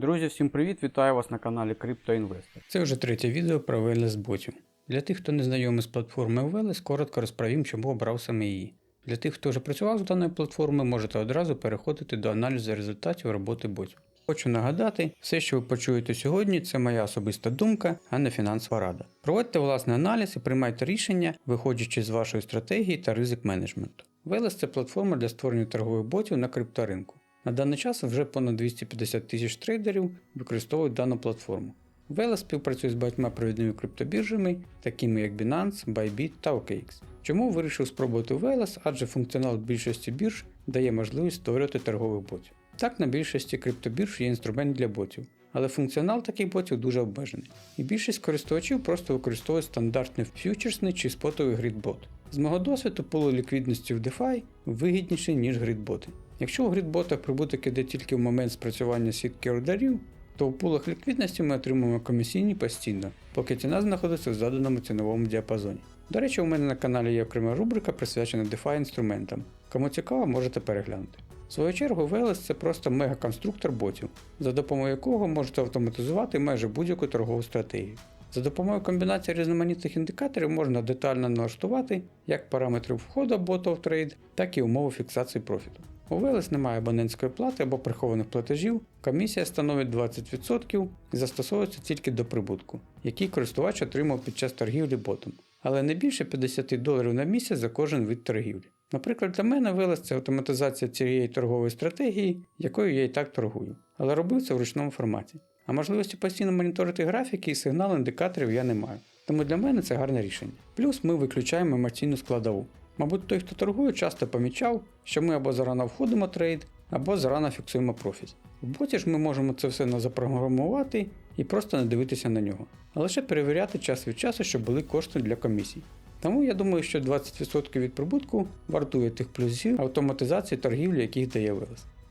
Друзі, всім привіт! Вітаю вас на каналі CryptoInvestor. Це вже третє відео про VLS ботів. Для тих, хто не знайомий з платформою VLS, коротко розповім, чому обрав саме її. Для тих, хто вже працював з даною платформою, можете одразу переходити до аналізу результатів роботи ботів. Хочу нагадати, все, що ви почуєте сьогодні, це моя особиста думка, а не фінансова рада. Проводьте власний аналіз і приймайте рішення, виходячи з вашої стратегії та ризик менеджменту. VLS – це платформа для створення торгових ботів на крипторинку. На даний час вже понад 250 тисяч трейдерів використовують дану платформу. Vela співпрацює з багатьма провідними криптобіржами, такими як Binance, Bybit та OKX. Чому вирішив спробувати Velas, адже функціонал більшості бірж дає можливість створювати торгових ботів. Так, на більшості криптобірж є інструмент для ботів, але функціонал таких ботів дуже обмежений, і більшість користувачів просто використовують стандартний фьючерсний чи спотовий грідбот. З мого досвіду поле ліквідності в DeFi вигідніший, ніж грідботи. Якщо у грідботах прибуток іде тільки в момент спрацювання сітки ордерів, то у пулах ліквідності ми отримуємо комісійні постійно, поки ціна знаходиться в заданому ціновому діапазоні. До речі, у мене на каналі є окрема рубрика, присвячена DeFi інструментам. Кому цікаво, можете переглянути. В свою чергу, Veles це просто мегаконструктор ботів, за допомогою якого можете автоматизувати майже будь-яку торгову стратегію. За допомогою комбінації різноманітних індикаторів можна детально налаштувати як параметри входу бота в трейд, так і умови фіксації профіту. У Veles немає абонентської плати або прихованих платежів, комісія становить 20% і застосовується тільки до прибутку, який користувач отримав під час торгівлі ботом, але не більше 50 доларів на місяць за кожен вид торгівлі. Наприклад, для мене Veles це автоматизація цієї торгової стратегії, якою я і так торгую, але робив це в ручному форматі. А можливості постійно моніторити графіки і сигнали індикаторів я не маю. Тому для мене це гарне рішення. Плюс ми виключаємо емоційну складову. Мабуть, той, хто торгує, часто помічав, що ми або зарано входимо трейд, або зарано фіксуємо профіт. В боті ж ми можемо це все запрограмувати і просто не дивитися на нього, а лише перевіряти час від часу, щоб були кошти для комісій. Тому я думаю, що 20% від прибутку вартує тих плюсів автоматизації торгівлі, яких дає.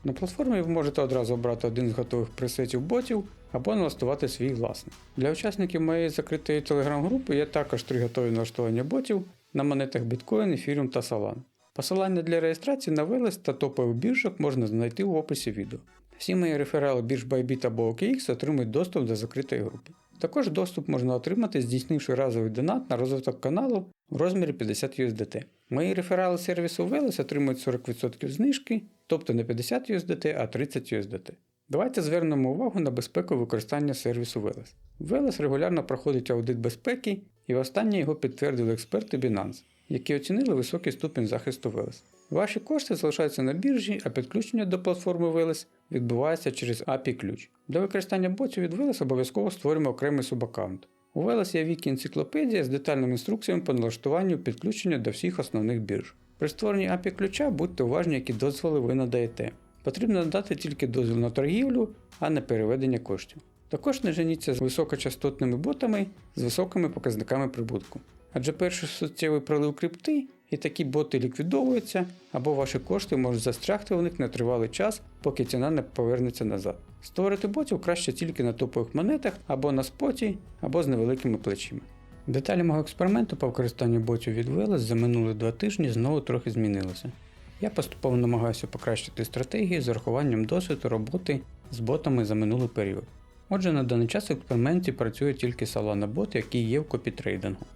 На платформі ви можете одразу обрати один з готових пресетів ботів або налаштувати свій власний. Для учасників моєї закритої телеграм-групи є також три готові налаштування ботів на монетах Bitcoin, Ethereum та Solana. Посилання для реєстрації на Veles та топових біржок можна знайти в описі відео. Всі мої реферали бірж Bybit або OKX отримують доступ до закритої групи. Також доступ можна отримати, здійснивши разовий донат на розвиток каналу в розмірі 50 USDT. Мої реферали сервісу Veles отримують 40% знижки, тобто не 50 USDT, а 30 USDT. Давайте звернемо увагу на безпеку використання сервісу Veles. Veles регулярно проходить аудит безпеки, і останнє його підтвердили експерти Binance, які оцінили високий ступінь захисту Veles. Ваші кошти залишаються на біржі, а підключення до платформи Veles відбувається через API ключ. Для використання ботів від Veles обов'язково створюємо окремий субаккаунт. У Veles є вікі енциклопедія з детальними інструкціями по налаштуванню підключення до всіх основних бірж. При створенні API ключа будьте уважні, які дозволи ви надаєте. Потрібно надати тільки дозвіл на торгівлю, а не переведення коштів. Також не женіться з високочастотними ботами з високими показниками прибутку. Адже перший суттєвий пролив крипти і такі боти ліквідовуються, або ваші кошти можуть застрягти у них на тривалий час, поки ціна не повернеться назад. Створити ботів краще тільки на топових монетах, або на споті, або з невеликими плечима. Деталі мого експерименту по використанню ботів від Veles за минулі два тижні знову трохи змінилися. Я поступово намагаюся покращити стратегію з урахуванням досвіду роботи з ботами за минулий період. Отже, на даний час в експерименті працює тільки Solana бот, який є в копітрейдингу.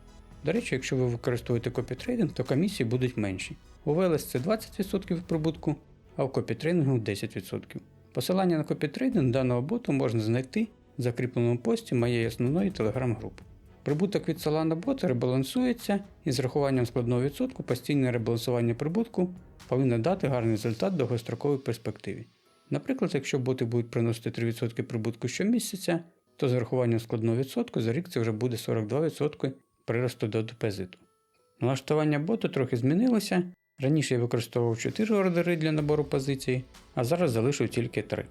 До речі, якщо ви використовуєте копітрейдинг, то комісії будуть менші. У Veles це 20% від прибутку, а в копітрейдингу 10%. Посилання на копітрейдинг даного боту можна знайти в закріпленому пості моєї основної телеграм-групи. Прибуток від Solana бота ребалансується і з рахуванням складного відсотку постійне ребалансування прибутку повинно дати гарний результат в довгостроковій перспективі. Наприклад, якщо боти будуть приносити 3% прибутку щомісяця, то з рахуванням складного відсотку за рік це вже буде 42% приросту до депозиту. Налаштування боту трохи змінилося. Раніше я використовував 4 ордери для набору позицій, а зараз залишив тільки 3.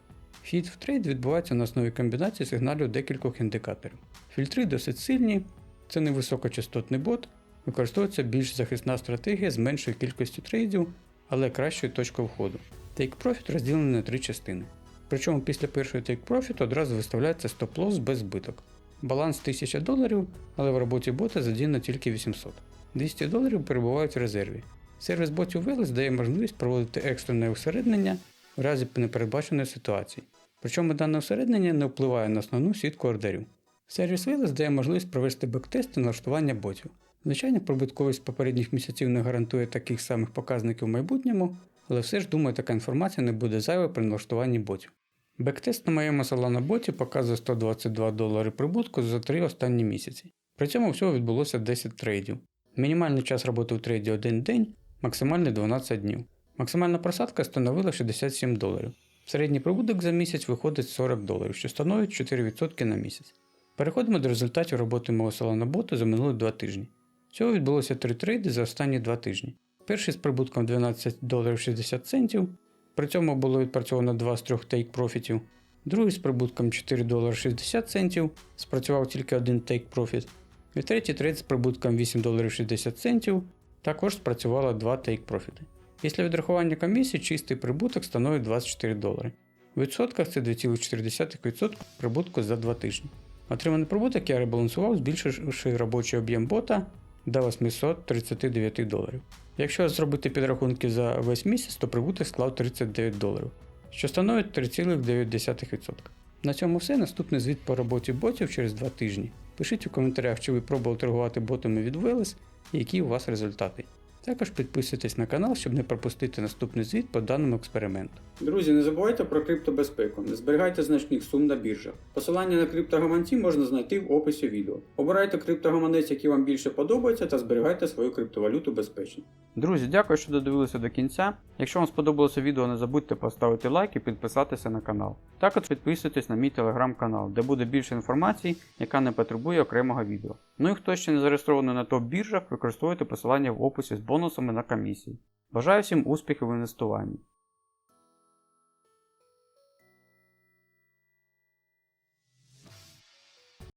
Вхід в трейд відбувається на основі комбінації сигналів декількох індикаторів. Фільтри досить сильні, це не високочастотний бот, використовується більш захисна стратегія з меншою кількістю трейдів, але кращою точкою входу. Take Profit розділений на три частини. Причому після першої Take Profit одразу виставляється стоп-лосс без збиток. Баланс 1000 доларів, але в роботі бота задіяно тільки 800. 200 доларів перебувають в резерві. Сервіс ботів Veles дає можливість проводити екстрене усереднення в разі непередбаченої ситуації. Причому дане усереднення не впливає на основну сітку ордерів. Сервіс Wellness дає можливість провести бектест та налаштування ботів. Звичайно, прибутковість попередніх місяців не гарантує таких самих показників в майбутньому, але все ж думаю, така інформація не буде зайва при налаштуванні ботів. Бектест на моєму Solana боті показує 122 долари прибутку за 3 останні місяці. При цьому всього відбулося 10 трейдів. Мінімальний час роботи у трейді 1 день, максимальний 12 днів. Максимальна просадка становила 67 доларів. Середній прибуток за місяць виходить 40 доларів, що становить 4% на місяць. Переходимо до результатів роботи мого Solana боту за минулі 2 тижні. Всього відбулося 3 трейди за останні 2 тижні. Перший з прибутком 12 доларів 60 центів, при цьому було відпрацьовано 2 з 3 тейк профітів. Другий з прибутком 4 долари 60 центів, спрацював тільки один тейк профіт. І третій трейд з прибутком 8 доларів 60 центів, також спрацювало 2 тейк профіти. Після відрахування комісії чистий прибуток становить 24 долари. У відсотках це 2,4% прибутку за 2 тижні. Отриманий прибуток я ребалансував, збільшивши робочий об'єм бота до 839 доларів. Якщо зробити підрахунки за весь місяць, то прибуток склав 39 доларів, що становить 3,9%. На цьому все. Наступний звіт по роботі ботів через 2 тижні. Пишіть у коментарях, чи ви пробували торгувати ботами від Велес і які у вас результати. Також підписуйтесь на канал, щоб не пропустити наступний звіт по даному експерименту. Друзі, не забувайте про криптобезпеку, не зберігайте значних сум на біржах. Посилання на криптогаманці можна знайти в описі відео. Обирайте криптогаманець, який вам більше подобається, та зберігайте свою криптовалюту безпечно. Друзі, дякую, що додивилися до кінця. Якщо вам сподобалося відео, не забудьте поставити лайк і підписатися на канал. Також підписуйтесь на мій телеграм-канал, де буде більше інформації, яка не потребує окремого відео. Ну і хто ще не зареєстрований на топ-біржах, використовуйте посилання в описі з бонусами на комісії. Бажаю всім успіхів в інвестуванні.